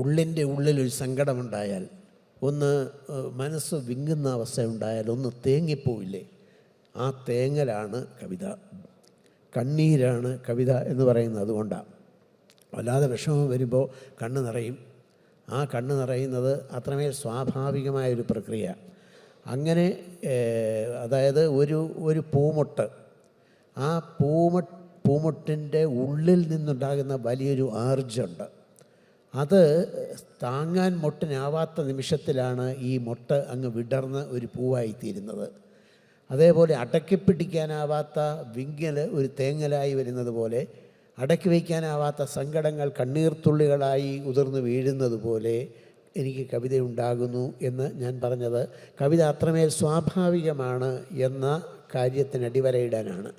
ഉള്ളിന്റെ ഉള്ളിലൊരു സങ്കടമുണ്ടായാൽ ഒന്ന് മനസ്സ് വിങ്ങുന്ന അവസ്ഥ ഉണ്ടായാൽ ഒന്ന് തേങ്ങിപ്പോയില്ലേ? ആ തേങ്ങലാണ് കവിത. കണ്ണീരാണ് കവിത എന്ന് പറയുന്നത് അതുകൊണ്ടാണ് വല്ലാതെ വിഷമം വരുമ്പോൾ കണ്ണ് നിറയും. ആ കണ്ണ് നിറയുന്നത് അത്രമേൽ സ്വാഭാവികമായൊരു പ്രക്രിയ. അങ്ങനെ അതായത് ഒരു ഒരു പൂമൊട്ട്. ആ പൂമ പൂമൊട്ടിന്റെ ഉള്ളിൽ നിന്നുണ്ടാകുന്ന വലിയൊരു ആർജുണ്ട്. അത് താങ്ങാൻ മൊട്ടിനാവാത്ത നിമിഷത്തിലാണ് ഈ മൊട്ട് അങ്ങ് വിടർന്ന് ഒരു പൂവായിത്തീരുന്നത്. അതേപോലെ അടക്കി പിടിക്കാനാവാത്ത വിങ്ങൽ ഒരു തേങ്ങലായി വരുന്നത് പോലെ അടക്കി വയ്ക്കാനാവാത്ത സങ്കടങ്ങൾ കണ്ണീർത്തുള്ളികളായി ഉതിർന്നു വീഴുന്നത് പോലെ എനിക്ക് കവിതയുണ്ടാകുന്നു എന്ന് ഞാൻ പറഞ്ഞത്. കവിത അത്രമേൽ സ്വാഭാവികമാണ് എന്ന കാര്യത്തിന് അടിവരയിടാനാണ്